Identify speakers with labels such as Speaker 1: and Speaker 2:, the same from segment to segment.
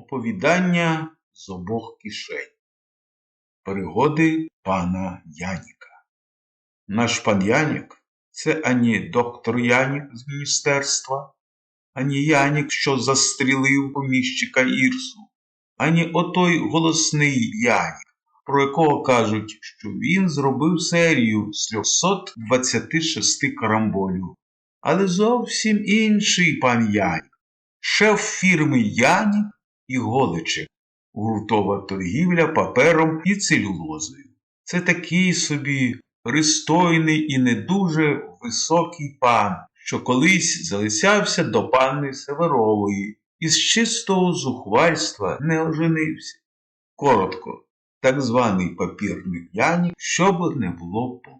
Speaker 1: Оповідання з обох кишень. Пригоди пана Яніка. Наш пан Янік це ані доктор Янік з міністерства, ані Янік, що застрілив поміщика Ірсу, ані отой голосний Янік, про якого кажуть, що він зробив серію з 326 карамболів. Але зовсім інший пан Янік, шеф фірми Янік і гуртова торгівля папером і целюлозою. Це такий собі пристойний і не дуже високий пан, що колись залисявся до панни Северової і з чистого зухвальства не оженився. Коротко, так званий папірник Янік, щоб не було по.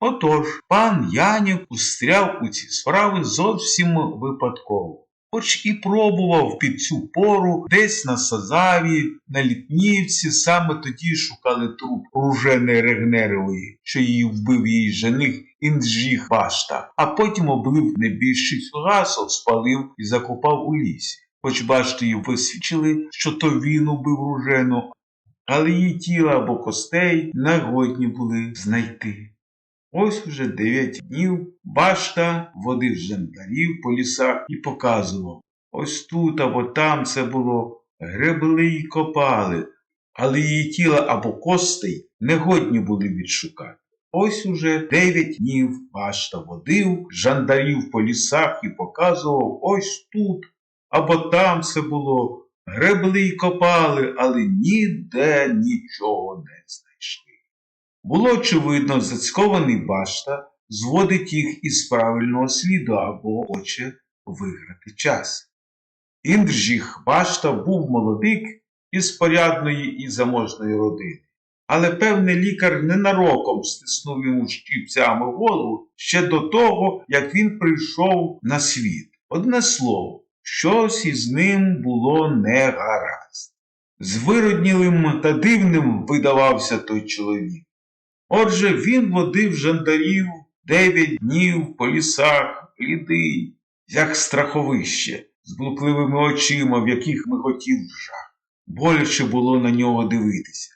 Speaker 1: Отож, пан Янік устряв у ці справи зовсім випадково. Хоч і пробував під цю пору десь на Сазаві, на Літнівці, саме тоді шукали труп Ружени Регнерової, що її вбив її жених Інджіх Башта, а потім облив небільшість гасов, спалив і закопав у лісі. Хоч баштою висвідчили, що то він убив Ружену, але її тіла або костей нагодні були знайти. Ось уже дев'ять днів башта водив жандарів по лісах і показував. Ось тут або там це було, гребли й копали, але її тіла або костей негодні були відшукати. Ось уже дев'ять днів башта водив жандарів по лісах і показував ось тут або там це було, гребли й копали, але ніде нічого не знайшли. Було, очевидно, зацькований башта зводить їх із правильного сліду або хоче виграти час. Індржіх башта був молодик із порядної і заможної родини. Але певний лікар ненароком стиснув йому щіпцями голову ще до того, як він прийшов на світ. Одне слово, щось із ним було не гаразд. Звироднілим та дивним видавався той чоловік. Отже, він водив жандарів дев'ять днів по лісах, блідий, як страховище, з блукливими очима, в яких миготів жах. Боляче було на нього дивитися.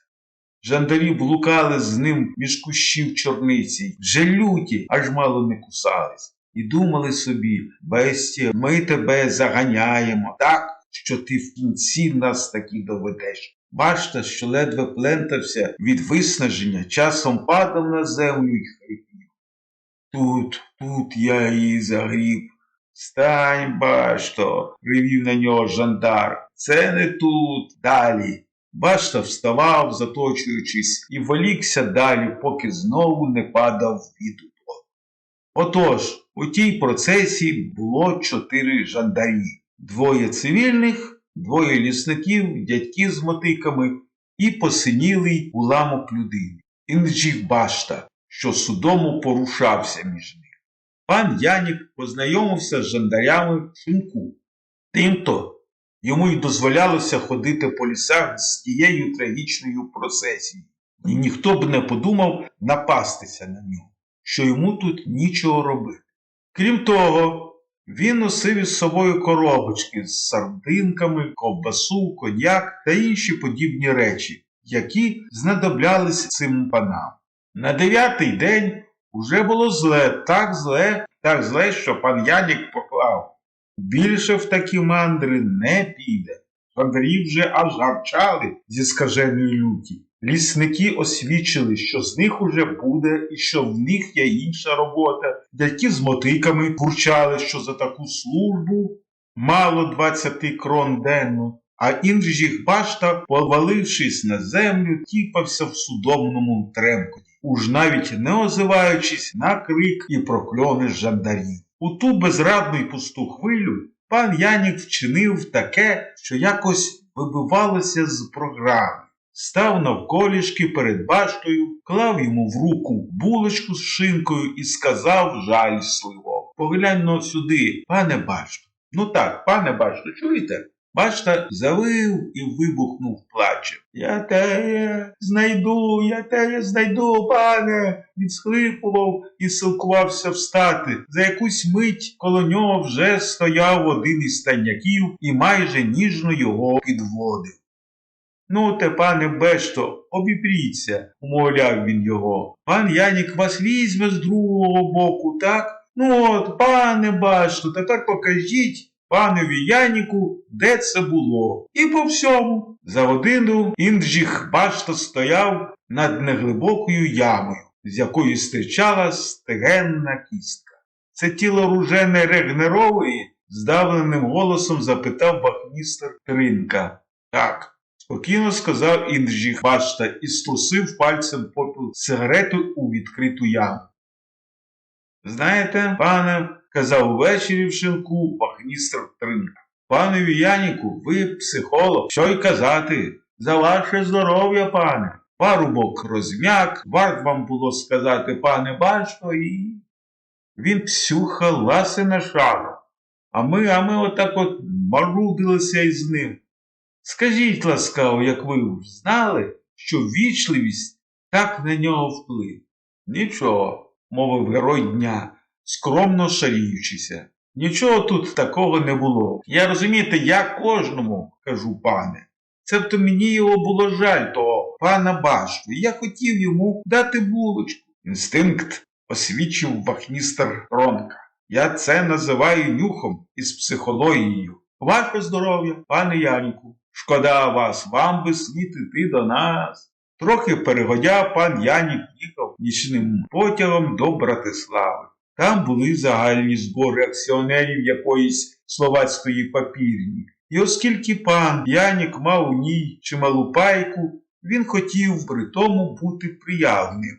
Speaker 1: Жандарі блукали з ним між кущів чорниці, вже люті, аж мало не кусались, і думали собі, бестія, ми тебе заганяємо так, що ти в кінці нас таки доведеш. Башта, що ледве плентався від виснаження, часом падав на землю й хрипів. Тут, тут я її загріб. Стань, башто, привів на нього жандар. Це не тут, далі. Башта вставав, заточуючись, і волікся далі, поки знову не падав від удову. Отож, у тій процесії було чотири жандарі, двоє цивільних, двоє лісників, дядьки з мотиками і посинілий уламок людини. Інджіх башта, що судому порушався між них. Пан Янік познайомився з жандарями в шумку. Тимто йому й дозволялося ходити по лісах з тією трагічною процесією, і ніхто б не подумав напастися на нього, що йому тут нічого робити. Крім того, він носив із собою коробочки з сардинками, ковбасу, коньяк та інші подібні речі, які знадоблялись цим панам. На дев'ятий день уже було зле, так зле, так зле, що пан Янік поклав. Більше в такі мандри не піде. Жандарі вже аж гарчали зі скаженої люті. Лісники освічили, що з них уже буде і що в них є інша робота. Дядьки з мотиками бурчали, що за таку службу мало 20 крон денно, а інжих башта, повалившись на землю, тіпався в судомному тремкоті, уж навіть не озиваючись на крик і прокльони жандарів. У ту безрадну й пусту хвилю пан Янік вчинив таке, що якось вибивалося з програми. Став навколішки перед баштою, клав йому в руку булочку з шинкою і сказав жальсливо. Поглянь но сюди, пане башто. Ну так, пане башто, чуєте? Башта завив і вибухнув плачем. Я теє знайду, я теє знайду, пане. Він схлипував і силкувався встати. За якусь мить коло нього вже стояв один із станяків і майже ніжно його підводив. Ну, те, пане Бешто, обіпріться, умовляв він його. Пан Янік вас візьме з другого боку, так? Ну от, пане Башто, тепер покажіть панові Яніку, де це було. І по всьому. За годину Інджіх Башто стояв над неглибокою ямою, з якої стирчала стегенна кістка. Це тіло ружене Регнерової? здавленим голосом запитав бахмістер Тринка. Так. Спокійно сказав Інджіх Башта і струсив пальцем попіл сигарету у відкриту яму. Знаєте, пане, казав увечері в шинку вахмістр Тринка. Панові Яніку, ви психолог, що й казати. За ваше здоров'я, пане. Парубок розм'як, варт вам було сказати, пане Башто, і. Він псюха ласи на шару. А ми, а ми отак от марудилися із ним. Скажіть ласкаво, як ви знали, що вічливість так на нього вплив? Нічого, мовив герой дня, скромно шаріючися. Нічого тут такого не було. Я розумієте, я кожному кажу, пане. Цебто мені його було жаль, того пана Башту, і я хотів йому дати булочку. Інстинкт освічив вахмістер Ронка. Я це називаю нюхом із психологією. Ваше здоров'я, пане Яніку. Шкода вас, вам би слід іти до нас. Трохи перегодя, пан Янік їхав нічним потягом до Братислави. Там були загальні збори акціонерів якоїсь словацької папірні. І оскільки пан Янік мав у ній чималу пайку, він хотів при тому бути приявним.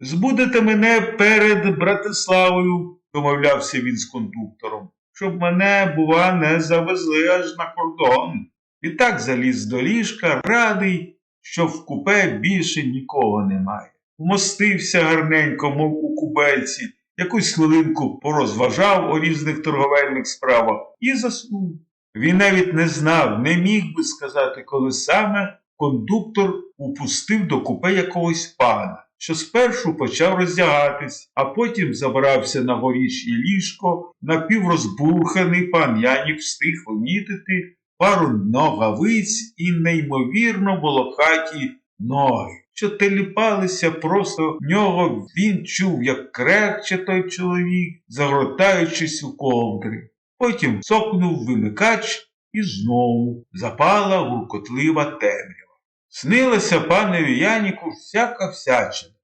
Speaker 1: Збудете мене перед Братиславою, домовлявся він з кондуктором, щоб мене, бува, не завезли аж на кордон. І так заліз до ліжка, радий, що в купе більше нікого немає. Вмостився гарненько, мов у кубельці, якусь хвилинку порозважав у різних торговельних справах і заснув. Він навіть не знав, не міг би сказати, коли саме кондуктор упустив до купе якогось пана, що спершу почав роздягатись, а потім забрався на горішнє ліжко, напіврозбурханий пан Янік встиг помітити пару ногавиць і неймовірно волохаті ноги, що теліпалися просто в нього. Він чув, як крекче той чоловік, загортаючись у ковдри. Потім цокнув вимикач і знову запала гуркотлива темрява. Снилося панові Яніку всяка всячина,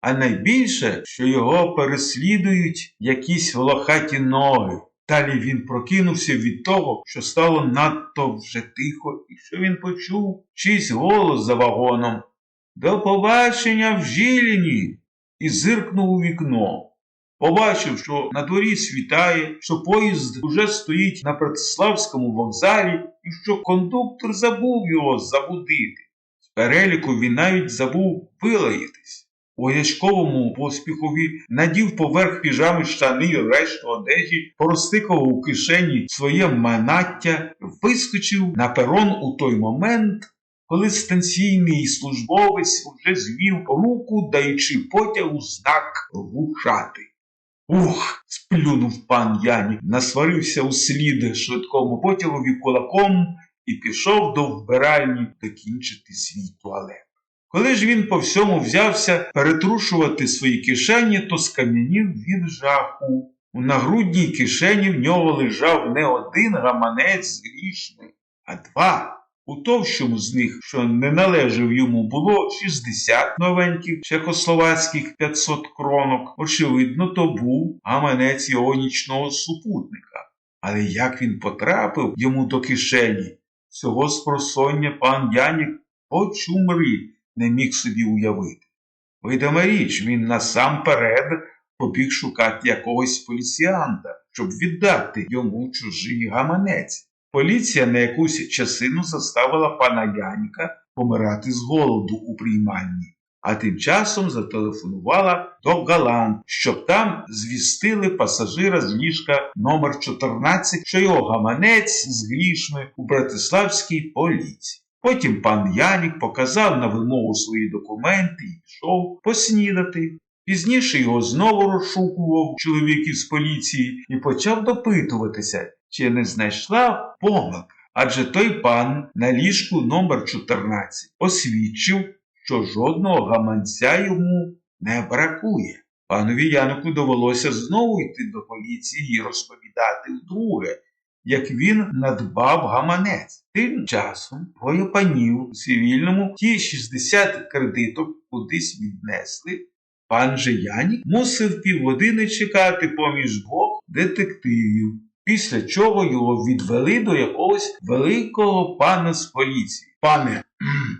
Speaker 1: а найбільше, що його переслідують якісь волохаті ноги. Далі він прокинувся від того, що стало надто вже тихо, і що він почув чийсь голос за вагоном. До побачення в Жиліні. І зиркнув у вікно. Побачив, що на дворі світає, що поїзд уже стоїть на Братиславському вокзалі і що кондуктор забув його забудити. З переліку він навіть забув вилаїтись. У гарячковому поспіхові надів поверх піжами штани решту одежі, поростикав у кишені своє манаття, вискочив на перон у той момент, коли станційний службовець уже звів руку, даючи потягу знак рушати. Ух, сплюнув пан Янік, насварився у слід швидкому потягові кулаком і пішов до вбиральні докінчити свій туалет. Коли ж він по всьому взявся перетрушувати свої кишені, то скам'янів від жаху. У нагрудній кишені в нього лежав не один гаманець з грішми, а два. У товщому з них, що не належав йому, було 60 новеньких чехословацьких 500 кронок. Очевидно, то був гаманець його нічного супутника. Але як він потрапив йому до кишені, цього спросоння пан Янік очумрі не міг собі уявити. Видима річ, він насамперед побіг шукати якогось поліціанта, щоб віддати йому чужий гаманець. Поліція на якусь часину заставила пана Яніка помирати з голоду у приймальні. а тим часом зателефонувала до Галан, щоб там звістили пасажира з ліжка номер 14, що його гаманець з грішми у братиславській поліції. Потім пан Янік показав на вимогу свої документи і пішов поснідати. Пізніше його знову розшукував чоловік із поліції і почав допитуватися, чи не знайшла помилка. Адже той пан на ліжку номер 14 освідчив, що жодного гаманця йому не бракує. Панові Янику довелося знову йти до поліції і розповідати вдруге, як він надбав гаманець. Тим часом двоє панів цивільному ті 60 кредиток кудись віднесли. Пан же Янік мусив півгодини чекати поміж двох детективів, після чого його відвели до якогось великого пана з поліції. Пане,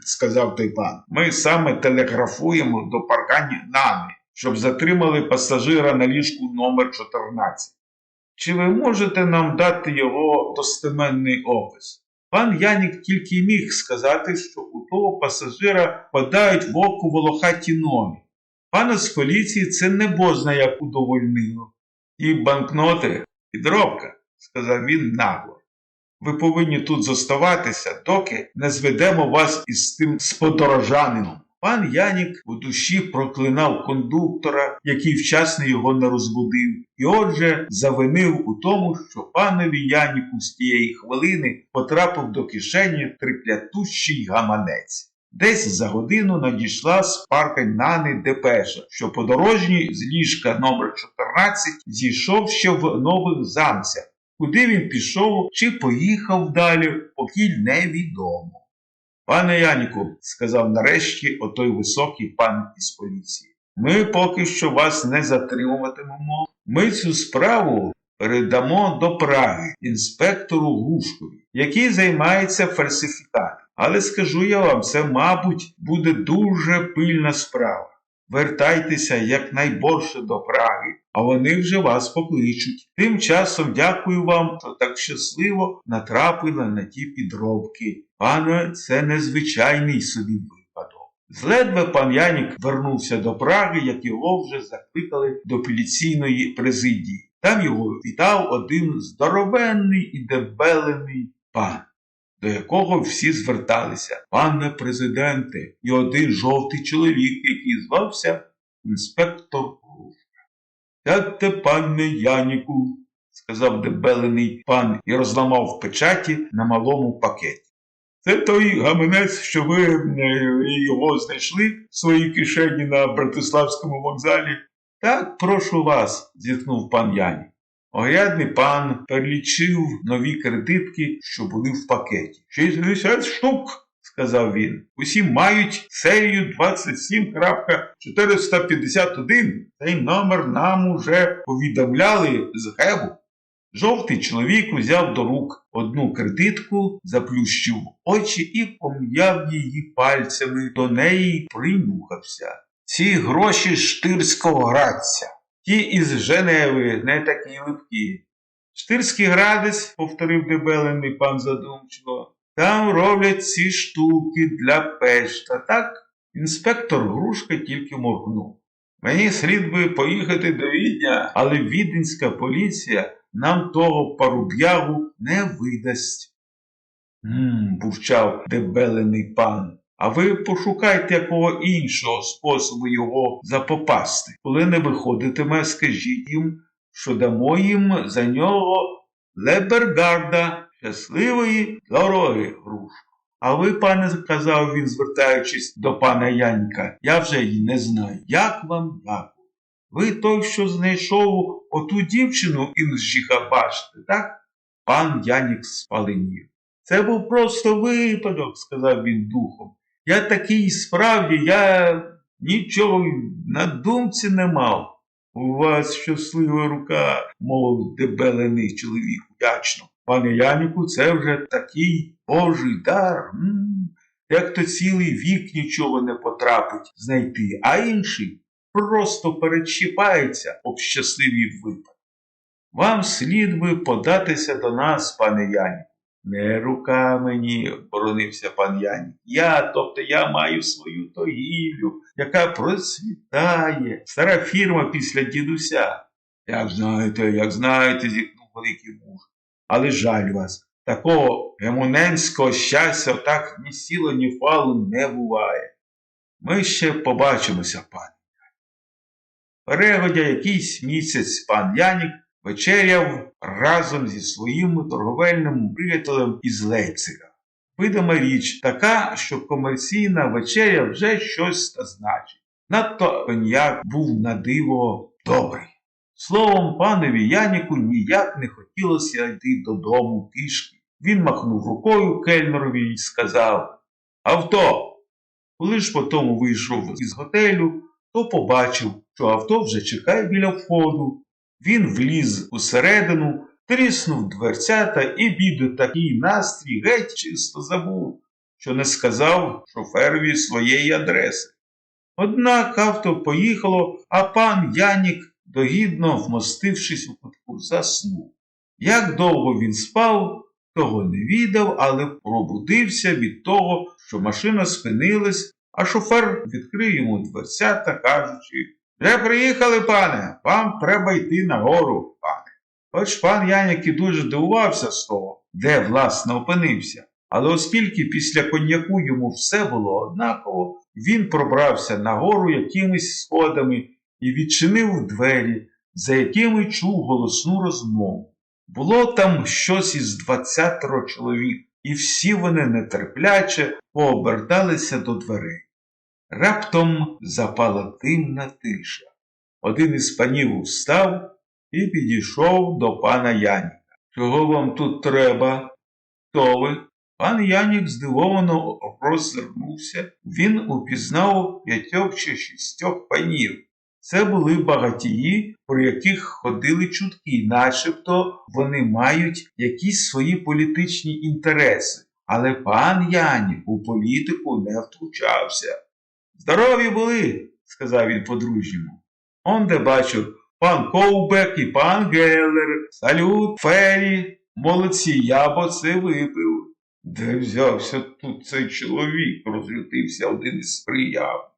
Speaker 1: сказав той пан, ми саме телеграфуємо до паркані нами, щоб затримали пасажира на ліжку номер 14. Чи ви можете нам дати його достеменний опис? Пан Янік тільки міг сказати, що у того пасажира подають в око волохаті ноги. Пана з поліції це не бозна як удовольнило. І банкноти, і дробка, сказав він нагло. Ви повинні тут зоставатися, доки не зведемо вас із тим сподорожанином. Пан Янік у душі проклинав кондуктора, який вчасно його не розбудив, і отже завинив у тому, що панові Яніку з тієї хвилини потрапив до кишені триклятущий гаманець. Десь за годину надійшла з парка Нани Депеша, що подорожній з ліжка номер 14 зійшов ще в нових замцях. Куди він пішов чи поїхав далі, покіль невідомо. Пане Яніку, сказав нарешті отой високий пан із поліції, ми поки що вас не затримуватимемо. Ми цю справу передамо до Праги інспектору Гушкові, який займається фальсифікатом. Але скажу я вам, це, мабуть, буде дуже пильна справа. Вертайтеся якнайборше до Праги, а вони вже вас покличуть. Тим часом дякую вам, що так щасливо натрапили на ті підробки. Пане, це незвичайний собі випадок. Зледве пан Янік вернувся до Праги, як його вже закликали до поліційної президії. Там його вітав один здоровенний і дебелений пан до якого всі зверталися, пане президенте, і один жовтий чоловік, який звався інспектор Грушка. Сядьте, пане Яніку, сказав дебелений пан і розламав печаті на малому пакеті. Це той гаманець, що ви е, його знайшли в своїй кишені на Братиславському вокзалі. Так, прошу вас, зітхнув пан Янік. Оглядний пан перелічив нові кредитки, що були в пакеті. 60 штук, сказав він. Усі мають серію 27.451. Цей номер нам уже повідомляли з Гебу. Жовтий чоловік узяв до рук одну кредитку, заплющив очі і пом'яв її пальцями до неї принюхався. Ці гроші штирського градця. Ті із Женеви не такі липкі. Штирський градець, повторив дебелений пан задумчиво, там роблять ці штуки для пешта, так? Інспектор Грушка тільки моргнув. Мені слід би поїхати до Відня, але віденська поліція нам того паруб'ягу не видасть. Гм, бурчав дебелений пан. А ви пошукайте якого іншого способу його запопасти. Коли не виходитиме, скажіть їм, що дамо їм за нього лебергарда щасливої дороги, грушко. А ви, пане, сказав він, звертаючись до пана Янька, я вже й не знаю, як вам дякую. Ви той, що знайшов оту дівчину із Жіхабашти, так? Пан Янік спаленів. Це був просто випадок, сказав він духом. Я такий справді, я нічого на думці не мав. У вас щаслива рука, мов дебелений чоловік вдячно. Пане Яніку, це вже такий божий дар. М-м, як то цілий вік нічого не потрапить знайти, а інший просто перечіпається об щасливий випадок. Вам слід би податися до нас, пане Яніку. Не рука мені, боронився пан Янік. Я, тобто я маю свою тогілю, яка процвітає, стара фірма після дідуся. Як знаєте, як знаєте, зітхнув великий муж. Але жаль вас, такого гемоненського щастя так ні сіло, ні фалу не буває. Ми ще побачимося, пане. Перегодя якийсь місяць пан Янік вечеряв разом зі своїм торговельним приятелем із Лейпцига. Видима річ така, що комерційна вечеря вже щось значить. Надто коньяк був на диво добрий. Словом, панові Яніку ніяк не хотілося йти додому пішки. Він махнув рукою кельнерові і сказав Авто. Коли ж потім вийшов із готелю, то побачив, що авто вже чекає біля входу. Він вліз усередину, тріснув дверцята і бід такий настрій геть чисто забув, що не сказав шоферові своєї адреси. Однак авто поїхало, а пан Янік, догідно вмостившись у кутку, заснув. Як довго він спав, того не відав, але пробудився від того, що машина спинилась, а шофер відкрив йому дверцята, кажучи вже приїхали, пане, вам треба йти нагору, пане. Хоч пан Янік і дуже дивувався з того, де власне опинився, але оскільки після коньяку йому все було однаково, він пробрався нагору якимись сходами і відчинив двері, за якими чув голосну розмову. Було там щось із двадцятеро чоловік, і всі вони нетерпляче пооберталися до дверей. Раптом запала димна тиша. Один із панів встав і підійшов до пана Яніка. Чого вам тут треба? Хто ви? Пан Янік здивовано роззирнувся. Він упізнав п'ятьох чи шістьох панів. Це були багатії, про яких ходили чутки, начебто вони мають якісь свої політичні інтереси. Але пан Янік у політику не втручався. Здорові були, сказав він подружньому. Он де бачу, пан Ковбек і пан Геллер, салют, фері, молодці, я б оце випив. Де взявся тут цей чоловік, розлютився один із прияв.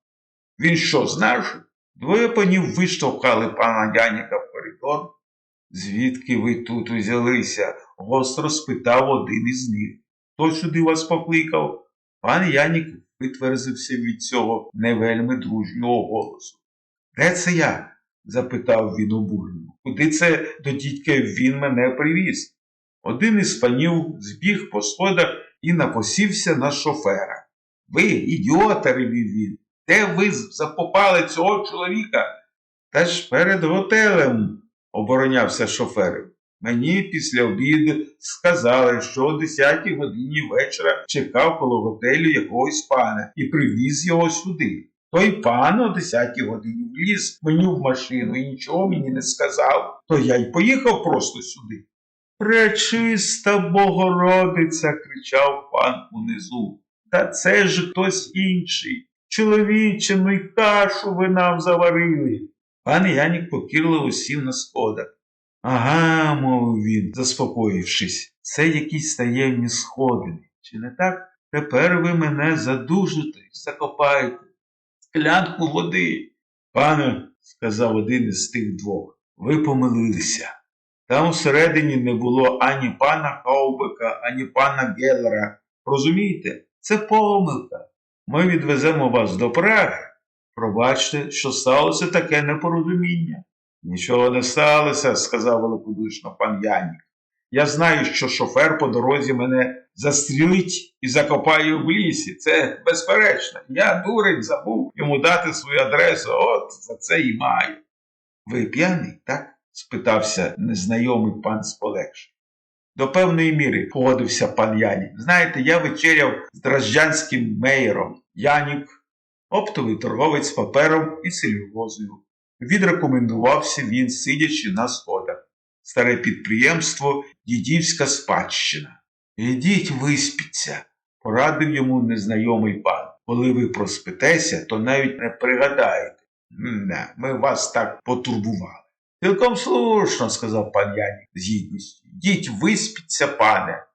Speaker 1: Він що, знаєш? Двоє панів виштовхали пана Яніка в коридор. Звідки ви тут узялися? гостро спитав один із них. Хто сюди вас покликав? Пан Янік витверзився від цього невельми дружнього голосу. Де це я? запитав він обурено. Куди це до дідька він мене привіз? Один із панів збіг по сходах і напосівся на шофера. Ви, ідіота, ревів він, де ви запопали цього чоловіка? Та ж перед готелем, оборонявся шофер. Мені після обіду сказали, що о 10 годині вечора чекав коло готелю якогось пана і привіз його сюди. Той пан о 10 годині вліз мені в машину і нічого мені не сказав, то я й поїхав просто сюди. Пречиста Богородиця, кричав пан унизу. Та це ж хтось інший. Чоловіче, ну й кашу ви нам заварили. Пан Янік покірливо сів на сходах. Ага, мовив він, заспокоївшись, це якісь таємні сходини. Чи не так? Тепер ви мене задужите і закопаєте. Склянку води. Пане, сказав один із тих двох, ви помилилися. Там всередині не було ані пана Ковбика, ані пана Геллера. Розумієте, це помилка. Ми відвеземо вас до Праги. Пробачте, що сталося таке непорозуміння. Нічого не сталося, сказав великодушно пан Янік. Я знаю, що шофер по дорозі мене застрілить і закопає в лісі. Це безперечно. Я, дурень, забув йому дати свою адресу, от за це і маю. Ви п'яний, так? спитався незнайомий пан з полегшення. До певної міри погодився пан Янік. Знаєте, я вечеряв з дражджанським меєром. Янік, оптовий торговець папером і сельвозою. Відрекомендувався він, сидячи на сходах. Старе підприємство Дідівська спадщина. Ідіть виспіться, порадив йому незнайомий пан. Коли ви проспитеся, то навіть не пригадаєте. Не, ми вас так потурбували. Цілком слушно, сказав пан Янік з гідністю. Йдіть виспіться, пане.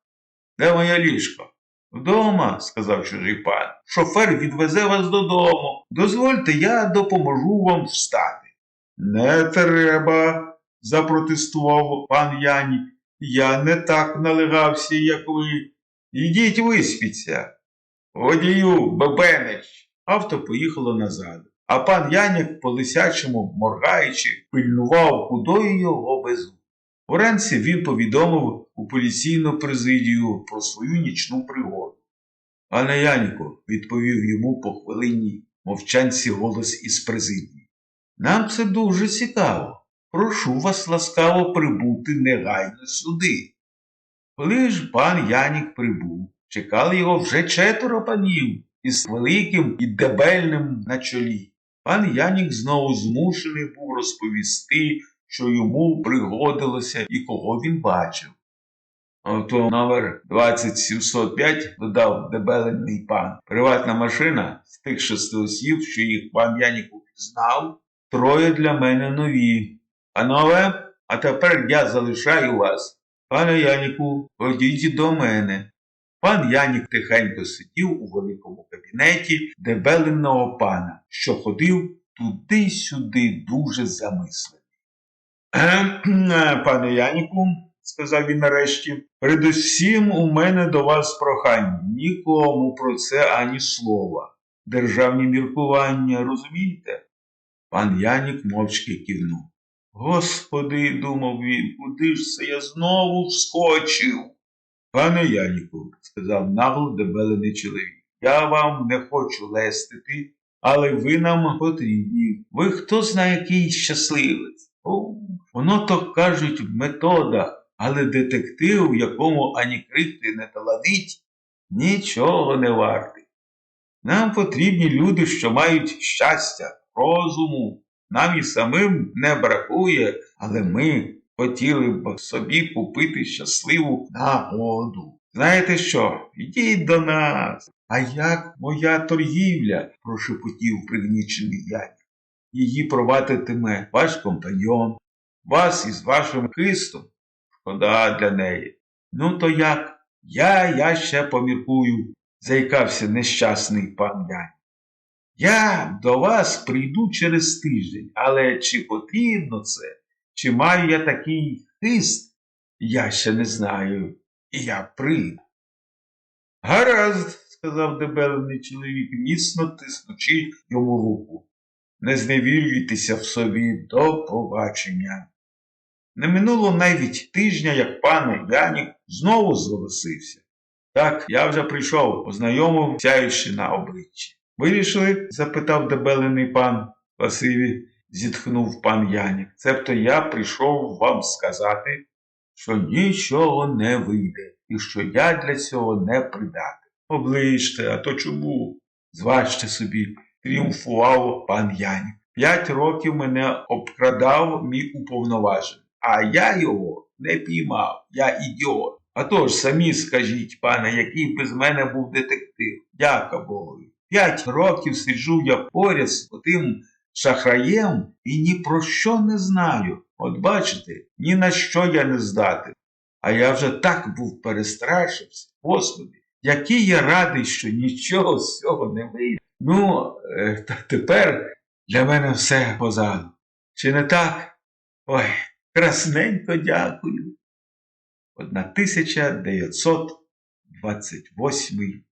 Speaker 1: Де моє ліжко? Вдома, сказав чужий пан. Шофер відвезе вас додому. Дозвольте, я допоможу вам встати. Не треба, запротестував пан Янік. Я не так налегався, як ви. Ідіть виспіться. Водію, Бебенич. Авто поїхало назад. А пан Янік, по лисячому моргаючи, пильнував, кудою його везуть. Вранці він повідомив у поліційну президію про свою нічну пригоду. Пане Яніку, відповів йому по хвилині мовчанці голос із президії. Нам це дуже цікаво. Прошу вас ласкаво прибути негайно сюди. Коли ж пан Янік прибув, чекали його вже четверо панів із великим і дебельним на чолі. Пан Янік знову змушений був розповісти, що йому пригодилося і кого він бачив. Авто номер 20705 додав дебелений пан. Приватна машина з тих шести осіб, що їх пан Яніку знав, троє для мене нові. А нове, а тепер я залишаю вас. Пане Яніку, ходіть до мене. Пан Янік тихенько сидів у великому кабінеті дебеленого пана, що ходив туди-сюди дуже замислений. «Ем, Пане Яніку, сказав він нарешті, передусім у мене до вас прохання. Нікому про це ані слова. Державні міркування, розумієте? Пан Янік мовчки кивнув. Господи, думав він, куди ж це я знову вскочив? Пане Яніку, сказав нагло дебелений чоловік, я вам не хочу лестити, але ви нам потрібні. Ви хто знає, який щасливець. О, воно то кажуть в методах, але детектив, якому ані крикти не таладить, нічого не вартий. Нам потрібні люди, що мають щастя, розуму. Нам і самим не бракує, але ми хотіли б собі купити щасливу нагоду. Знаєте що? Йдіть до нас. А як моя торгівля? прошепотів пригнічений Янь. Її провадитиме ваш компаньон, вас із вашим хистом. Шкода для неї. Ну, то як? Я, я ще поміркую, заїкався нещасний пан Янь. Я до вас прийду через тиждень, але чи потрібно це, чи маю я такий хист, я ще не знаю, і я прийду. Гаразд, сказав дебелений чоловік, міцно тиснучи йому руку. Не зневірюйтеся в собі до побачення. Не минуло навіть тижня, як пан Янік знову зголосився. Так, я вже прийшов, ознайомив, сяючи на обличчі. Вирішили? запитав дебелений пан Василій, зітхнув пан Янік. Цебто я прийшов вам сказати, що нічого не вийде і що я для цього не придатний. Оближте, а то чому? Зважте собі, тріумфував пан Янік. П'ять років мене обкрадав мій уповноважений, а я його не піймав, я ідіот. А то ж самі скажіть, пане, який без мене був детектив. Дяка Богу. П'ять років сиджу я поряд з тим шахраєм і ні про що не знаю. От бачите, ні на що я не здатен. А я вже так був перестрашився. Господи, який я радий, що нічого з цього не вийде. Ну, е, та тепер для мене все позаду. Чи не так? Ой, красненько дякую. 1928